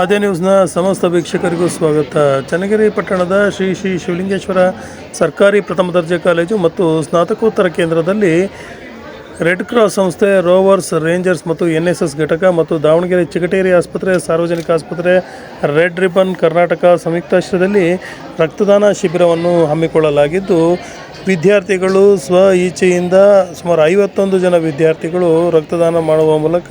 ಆದ್ಯ ನ್ಯೂಸ್ನ ಸಮಸ್ತ ವೀಕ್ಷಕರಿಗೂ ಸ್ವಾಗತ. ಚನ್ನಗಿರಿ ಪಟ್ಟಣದ ಶ್ರೀ ಶ್ರೀ ಶಿವಲಿಂಗೇಶ್ವರ ಸರ್ಕಾರಿ ಪ್ರಥಮ ದರ್ಜೆ ಕಾಲೇಜು ಮತ್ತು ಸ್ನಾತಕೋತ್ತರ ಕೇಂದ್ರದಲ್ಲಿ ರೆಡ್ ಕ್ರಾಸ್ ಸಂಸ್ಥೆ ರೋವರ್ಸ್ ರೇಂಜರ್ಸ್ ಮತ್ತು ಎನ್ ಎಸ್ ಎಸ್ ಘಟಕ ಮತ್ತು ದಾವಣಗೆರೆ ಚಿಗಟೇರಿ ಆಸ್ಪತ್ರೆ, ಸಾರ್ವಜನಿಕ ಆಸ್ಪತ್ರೆ, ರೆಡ್ ರಿಬನ್ ಕರ್ನಾಟಕ ಸಂಯುಕ್ತಾಶ್ರಯದಲ್ಲಿ ರಕ್ತದಾನ ಶಿಬಿರವನ್ನು ಹಮ್ಮಿಕೊಳ್ಳಲಾಗಿದ್ದು ವಿದ್ಯಾರ್ಥಿಗಳು ಸ್ವ ಇಚ್ಛೆಯಿಂದ ಸುಮಾರು ಐವತ್ತೊಂದು ಜನ ವಿದ್ಯಾರ್ಥಿಗಳು ರಕ್ತದಾನ ಮಾಡುವ ಮೂಲಕ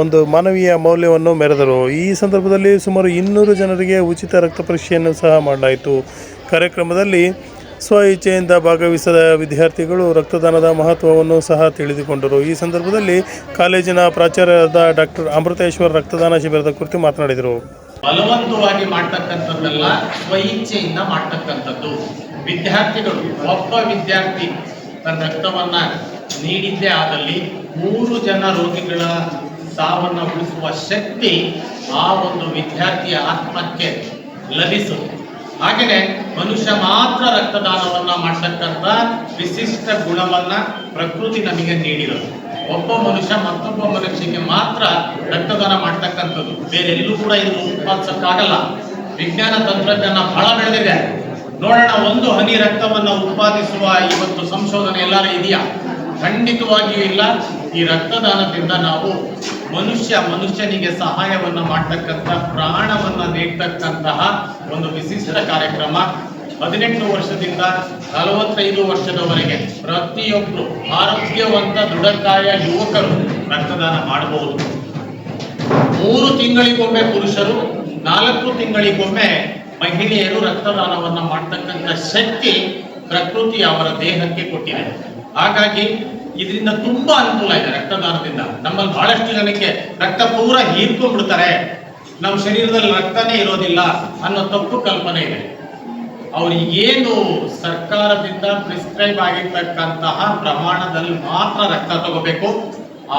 ಒಂದು ಮಾನವೀಯ ಮೌಲ್ಯವನ್ನು ಮೆರೆದರು. ಈ ಸಂದರ್ಭದಲ್ಲಿ ಸುಮಾರು ಇನ್ನೂರು ಜನರಿಗೆ ಉಚಿತ ರಕ್ತ ಪರೀಕ್ಷೆಯನ್ನು ಸಹ ಮಾಡಲಾಯಿತು. ಕಾರ್ಯಕ್ರಮದಲ್ಲಿ ಸ್ವ ಇಚ್ಛೆಯಿಂದ ಭಾಗವಹಿಸಿದ ವಿದ್ಯಾರ್ಥಿಗಳು ರಕ್ತದಾನದ ಮಹತ್ವವನ್ನು ಸಹ ತಿಳಿದುಕೊಂಡರು. ಈ ಸಂದರ್ಭದಲ್ಲಿ ಕಾಲೇಜಿನ ಪ್ರಾಚಾರ್ಯರಾದ ಡಾಕ್ಟರ್ ಅಮೃತೇಶ್ವರ್ ರಕ್ತದಾನ ಶಿಬಿರದ ಕುರಿತು ಮಾತನಾಡಿದರು. ಬಲವಂತವಾಗಿ ಮಾಡ್ತಕ್ಕಂಥದ್ದಲ್ಲ ಸ್ವಇಚ್ಛೆಯಿಂದ ಮಾಡ್ತಕ್ಕಂಥದ್ದು. ವಿದ್ಯಾರ್ಥಿಗಳು, ಒಬ್ಬ ವಿದ್ಯಾರ್ಥಿ ತನ್ನ ರಕ್ತವನ್ನು ನೀಡಿದ್ದೇ ಆದಲ್ಲಿ ಮೂರು ಜನ ರೋಗಿಗಳ ಸಾವನ್ನ ಉಳಿಸುವ ಶಕ್ತಿ ಆ ಒಂದು ವಿದ್ಯಾರ್ಥಿಯ ಆತ್ಮಕ್ಕೆ ಲಭಿಸುತ್ತೆ ಹಾಗೆಯೇ ಮನುಷ್ಯ ಮಾತ್ರ ರಕ್ತದಾನವನ್ನ ಮಾಡ್ತಕ್ಕಂಥ ವಿಶಿಷ್ಟ ಗುಣವನ್ನ ಪ್ರಕೃತಿ ನಮಗೆ ನೀಡಿರೋದು. ಒಬ್ಬ ಮನುಷ್ಯ ಮತ್ತೊಬ್ಬ ಮನುಷ್ಯಕ್ಕೆ ಮಾತ್ರ ರಕ್ತದಾನ ಮಾಡ್ತಕ್ಕಂಥದ್ದು. ಬೇರೆ ಎಲ್ಲೂ ಕೂಡ ಇದು ಉತ್ಪಾದಿಸಕ್ಕಾಗಲ್ಲ. ವಿಜ್ಞಾನ ತಂತ್ರಜ್ಞಾನ ಬಹಳ ಬೆಳೆದಿದೆ. ನೋಡೋಣ, ಒಂದು ಹನಿ ರಕ್ತವನ್ನು ಉತ್ಪಾದಿಸುವ ಇವತ್ತು ಸಂಶೋಧನೆ ಎಲ್ಲಾರು ಇದೆಯಾ? ಖಂಡಿತವಾಗಿಯೂ ಇಲ್ಲ. ಈ ರಕ್ತದಾನದಿಂದ ನಾವು ಮನುಷ್ಯ ಮನುಷ್ಯನಿಗೆ ಸಹಾಯವನ್ನ ಮಾಡ್ತಕ್ಕಂಥ, ಪ್ರಾಣವನ್ನ ನೀಡ್ತಕ್ಕಂತಹ ಒಂದು ವಿಶಿಷ್ಟ ಕಾರ್ಯಕ್ರಮ. ಹದಿನೆಂಟು ವರ್ಷದಿಂದ ನಲವತ್ತೈದು ವರ್ಷದವರೆಗೆ ಪ್ರತಿಯೊಬ್ಬರು ಆರೋಗ್ಯವಂತ, ದೃಢಕಾಯ ಯುವಕರು ರಕ್ತದಾನ ಮಾಡಬಹುದು. ಮೂರು ತಿಂಗಳಿಗೊಮ್ಮೆ ಪುರುಷರು, ನಾಲ್ಕು ತಿಂಗಳಿಗೊಮ್ಮೆ ಮಹಿಳೆಯರು ರಕ್ತದಾನವನ್ನ ಮಾಡ್ತಕ್ಕಂಥ ಶಕ್ತಿ ಪ್ರಕೃತಿ ಅವರ ದೇಹಕ್ಕೆ ಕೊಟ್ಟಿದೆ. ಹಾಗಾಗಿ ಇದರಿಂದ ತುಂಬಾ ಅನುಕೂಲ ಇದೆ ರಕ್ತದಾನದಿಂದ. ನಮ್ಮಲ್ಲಿ ಬಹಳಷ್ಟು ಜನಕ್ಕೆ ರಕ್ತ ಪೂರ ಹೀರ್ಕೊಂಡ್ಬಿಡ್ತಾರೆ. ನಮ್ಮ ಶರೀರದಲ್ಲಿ ರಕ್ತನೇ ಇರೋದಿಲ್ಲ ಅನ್ನೋ ತಪ್ಪು ಕಲ್ಪನೆ ಇದೆ. ಅವರು ಏನು ಸರ್ಕಾರದಿಂದ ಪ್ರಿಸ್ಕ್ರೈಬ್ ಆಗಿರ್ತಕ್ಕಂತಹ ಪ್ರಮಾಣದಲ್ಲಿ ಮಾತ್ರ ರಕ್ತ ತಗೋಬೇಕು.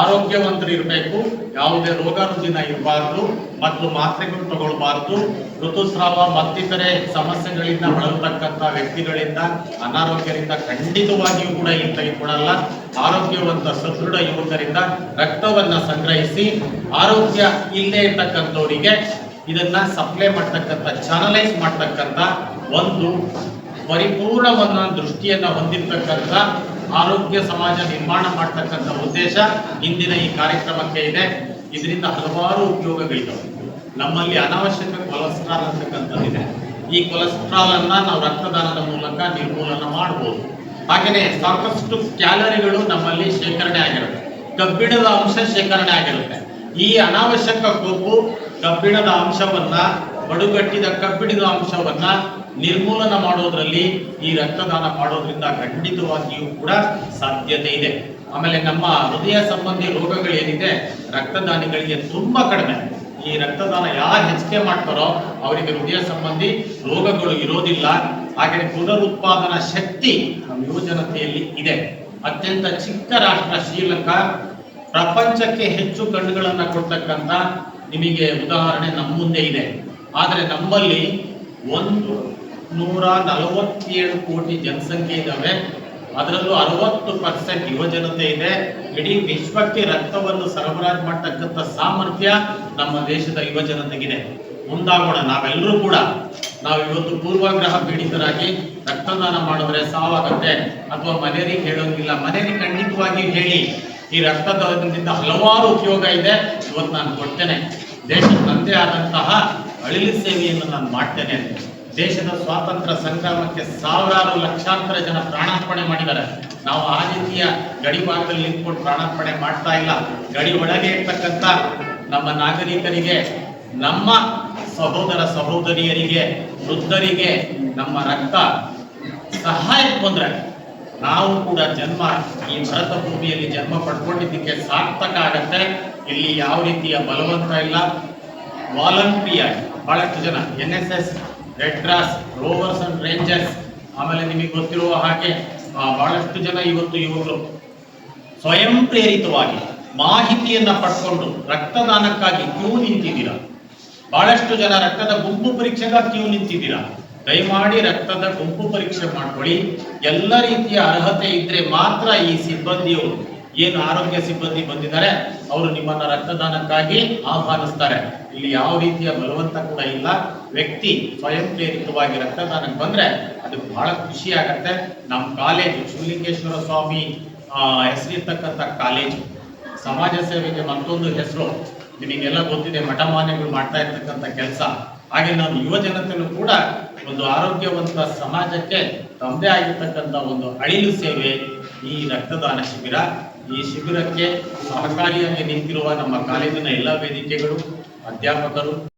ಆರೋಗ್ಯವಂತರು ಇರಬೇಕು ಯಾವುದೇ ರೋಗ ರುಜಿನ ಇರಬಾರ್ದು ಮತ್ತು ಮಾತ್ರೆಗಳು ತಗೊಳ್ಬಾರ್ದು. ಋತುಸ್ರಾವ ಮತ್ತಿತರೆ ಸಮಸ್ಯೆಗಳಿಂದ ಬಳಲ್ತಕ್ಕಂಥ ವ್ಯಕ್ತಿಗಳಿಂದ, ಅನಾರೋಗ್ಯದಿಂದ ಖಂಡಿತವಾಗಿಯೂ ಕೂಡ ಇಲ್ಲಿ ತೆಗೆದುಕೊಳ್ಳಲ್ಲ ಆರೋಗ್ಯವಂತ ಸದೃಢ ಯುವಕರಿಂದ ರಕ್ತವನ್ನ ಸಂಗ್ರಹಿಸಿ, ಆರೋಗ್ಯ ಇಲ್ಲೇ ಇರ್ತಕ್ಕಂಥವರಿಗೆ ಇದನ್ನ ಸಪ್ಲೈ ಮಾಡ್ತಕ್ಕಂಥ ಚಾನಲೈಸ್ ಮಾಡ್ತಕ್ಕಂಥ ಒಂದು ಪರಿಪೂರ್ಣವನ್ನ ದೃಷ್ಟಿಯನ್ನ ಹೊಂದಿರತಕ್ಕಂಥ ಆರೋಗ್ಯ ಸಮಾಜ ನಿರ್ಮಾಣ ಮಾಡ್ತಕ್ಕಂಥ ಉದ್ದೇಶ ಇಂದಿನ ಈ ಕಾರ್ಯಕ್ರಮಕ್ಕೆ ಇದೆ. ಇದರಿಂದ ಹಲವಾರು ಉಪಯೋಗಗಳಿದ್ದಾವೆ ನಮ್ಮಲ್ಲಿ ಅನಾವಶ್ಯಕ ಕೊಲೆಸ್ಟ್ರಾಲ್ ಅಂತಕ್ಕಂಥದ್ದಿದೆ ಈ ಕೊಲೆಸ್ಟ್ರಾಲ್ ಅನ್ನ ನಾವು ರಕ್ತದಾನದ ಮೂಲಕ ನಿರ್ಮೂಲನ ಮಾಡಬಹುದು ಹಾಗೆಯೇ ಸಾಕಷ್ಟು ಕ್ಯಾಲರಿಗಳು ನಮ್ಮಲ್ಲಿ ಶೇಖರಣೆ ಆಗಿರುತ್ತೆ. ಕಬ್ಬಿಣದ ಅಂಶ ಶೇಖರಣೆ ಆಗಿರುತ್ತೆ. ಈ ಅನಾವಶ್ಯಕ ಕೊಬ್ಬು ಕಬ್ಬಿಣದ ಅಂಶವನ್ನ ಬಡುಗಟ್ಟಿದ ಕಬ್ಬಿಣದ ಅಂಶವನ್ನ ನಿರ್ಮೂಲನ ಮಾಡೋದ್ರಲ್ಲಿ ಈ ರಕ್ತದಾನ ಮಾಡೋದ್ರಿಂದ ಖಂಡಿತವಾಗಿಯೂ ಕೂಡ ಸಾಧ್ಯತೆ ಇದೆ. ಆಮೇಲೆ ನಮ್ಮ ಹೃದಯ ಸಂಬಂಧಿ ರೋಗಗಳೇನಿದೆ, ರಕ್ತದಾನಿಗಳಿಗೆ ತುಂಬಾ ಕಡಿಮೆ. ಈ ರಕ್ತದಾನ ಯಾರು ಹೆಚ್ಚಿಗೆ ಮಾಡ್ತಾರೋ ಅವರಿಗೆ ಹೃದಯ ಸಂಬಂಧಿ ರೋಗಗಳು ಇರೋದಿಲ್ಲ. ಹಾಗೆ ಪುನರುತ್ಪಾದನಾ ಶಕ್ತಿ ನಮ್ಮ ಯುವಜನತೆಯಲ್ಲಿ ಇದೆ. ಅತ್ಯಂತ ಚಿಕ್ಕ ರಾಷ್ಟ್ರ ಶ್ರೀಲಂಕಾ, ಪ್ರಪಂಚಕ್ಕೆ ಹೆಚ್ಚು ಕಣ್ಣುಗಳನ್ನು ಕೊಡ್ತಕ್ಕಂಥ ನಿಮಗೆ ಉದಾಹರಣೆ ನಮ್ಮ ಮುಂದೆ ಇದೆ. ಆದರೆ ನಮ್ಮಲ್ಲಿ ಒಂದು ನೂರ ನಲವತ್ತೇಳು ಕೋಟಿ ಜನಸಂಖ್ಯೆ ಇದ್ದಾವೆ ಅದರಲ್ಲೂ ಅರವತ್ತು ಪರ್ಸೆಂಟ್ ಯುವಜನತೆ ಇದೆ. ಇಡೀ ವಿಶ್ವಕ್ಕೆ ರಕ್ತವನ್ನು ಸರಬರಾಜು ಮಾಡ್ತಕ್ಕಂಥ ಸಾಮರ್ಥ್ಯ ನಮ್ಮ ದೇಶದ ಯುವಜನತೆಗಿದೆ. ಮುಂದಾಗೋಣ, ನಾವೆಲ್ಲರೂ ಕೂಡ. ನಾವು ಇವತ್ತು ಪೂರ್ವಾಗ್ರಹ ಪೀಡಿತರಾಗಿ ರಕ್ತದಾನ ಮಾಡಿದ್ರೆ ಸಾವಾಗತ್ತೆ. ಅಥವಾ ಮನೆಯಲ್ಲಿ ಹೇಳೋಂಗಿಲ್ಲ. ಮನೆಯಲ್ಲಿ ಖಂಡಿತವಾಗಿ ಹೇಳಿ, ಈ ರಕ್ತದಾನದಿಂದ ಹಲವಾರು ಉಪಯೋಗ ಇದೆ. ಇವತ್ತು ನಾನು ಕೊಡ್ತೇನೆ. ದೇಶದ ತಂದೆ ಆದಂತಹ ಅಳಿಲು ಸೇವೆಯನ್ನು ನಾನು ಮಾಡ್ತೇನೆ ದೇಶದ ಸ್ವಾತಂತ್ರ್ಯ ಸಂಗ್ರಾಮಕ್ಕೆ ಸಾವಿರಾರು ಲಕ್ಷಾಂತರ ಜನ ಪ್ರಾಣಾರ್ಪಣೆ ಮಾಡಿದ್ದಾರೆ. ನಾವು ಆ ರೀತಿಯ ಗಡಿ ಭಾಗದಲ್ಲಿ ನಿಂತ್ಕೊಂಡು ಪ್ರಾಣಾರ್ಪಣೆ ಮಾಡ್ತಾ ಇಲ್ಲ. ಗಡಿ ಒಳಗೆ ಇರ್ತಕ್ಕಂಥ ನಮ್ಮ ನಾಗರಿಕರಿಗೆ, ನಮ್ಮ ಸಹೋದರ ಸಹೋದರಿಯರಿಗೆ, ವೃದ್ಧರಿಗೆ ನಮ್ಮ ರಕ್ತ ಸಹಾಯ ಬಂದ್ರೆ ನಾವು ಕೂಡ ಜನ್ಮ, ಈ ಭರತ ಭೂಮಿಯಲ್ಲಿ ಜನ್ಮ ಪಡ್ಕೊಂಡಿದ್ದಕ್ಕೆ ಸಾರ್ಥಕ ಆಗತ್ತೆ. ಇಲ್ಲಿ ಯಾವ ರೀತಿಯ ಬಲವಂತ ಇಲ್ಲ. ವಾಲಂಟ್ರಿಯಾಗಿ ಬಹಳಷ್ಟು ಜನ. N S S red cross rovers and rangers ಆಮೇಲೆ ನಿಮಗೆ ಗೊತ್ತಿರುವ ಹಾಗೆ ಬಹಳಷ್ಟು ಜನ ಇವತ್ತು ಇವರು ಸ್ವಯಂ ಪ್ರೇರಿತವಾಗಿ ಮಾಹಿತಿಯನ್ನ ಪಡ್ಕೊಂಡು ರಕ್ತದಾನಕ್ಕಾಗಿ ಕ್ಯೂ ನಿಂತಿದ್ದೀರಾ? ಬಹಳಷ್ಟು ಜನ ರಕ್ತದ ಗುಂಪು ಪರೀಕ್ಷೆಗಾಗಿ ಕ್ಯೂ ನಿಂತಿದ್ದೀರಾ? ದಯಮಾಡಿ ರಕ್ತದ ಗುಂಪು ಪರೀಕ್ಷೆ ಮಾಡ್ಕೊಳ್ಳಿ. ಎಲ್ಲ ರೀತಿಯ ಅರ್ಹತೆ ಇದ್ರೆ ಮಾತ್ರ ಈ ಸಿಬ್ಬಂದಿಯವರು ಏನು ಆರೋಗ್ಯ ಸಿಬ್ಬಂದಿ ಬಂದಿದ್ದಾರೆ, ಅವರು ನಿಮ್ಮನ್ನ ರಕ್ತದಾನಕ್ಕಾಗಿ ಆಹ್ವಾನಿಸ್ತಾರೆ. ಇಲ್ಲಿ ಯಾವ ರೀತಿಯ ಬಲವಂತ ಕೂಡ ಇಲ್ಲ. ವ್ಯಕ್ತಿ ಸ್ವಯಂ ಪ್ರೇರಿತವಾಗಿ ರಕ್ತದಾನಕ್ಕೆ ಬಂದ್ರೆ ಅದು ಬಹಳ ಖುಷಿ ಆಗತ್ತೆ. ನಮ್ಮ ಕಾಲೇಜು ಶಿವಲಿಂಗೇಶ್ವರ ಸ್ವಾಮಿ ಹೆಸರಿರ್ತಕ್ಕಂಥ ಕಾಲೇಜು. ಸಮಾಜ ಸೇವೆಗೆ ಮತ್ತೊಂದು ಹೆಸರು. ನಿಮಗೆಲ್ಲ ಗೊತ್ತಿದೆ, ಮಠಮಾನ್ಯಗಳು ಮಾಡ್ತಾ ಇರ್ತಕ್ಕಂಥ ಕೆಲಸ. ಹಾಗೆ ನಾವು ಯುವ ಜನತೆಯೂ ಕೂಡ ಒಂದು ಆರೋಗ್ಯವಂತ ಸಮಾಜಕ್ಕೆ ತಮ್ಮದೇ ಆಗಿರ್ತಕ್ಕಂಥ ಒಂದು ಅಳಿಲು ಸೇವೆ ಈ ರಕ್ತದಾನ ಶಿಬಿರ. ಈ ಶಿಬಿರಕ್ಕೆ ಸಹಕಾರಿಯಾಗಿ ನಿಂತಿರುವ ನಮ್ಮ ಕಾಲೇಜಿನ ಎಲ್ಲ ವೇದಿಕೆಗಳು ಅಧ್ಯಾಪಕರು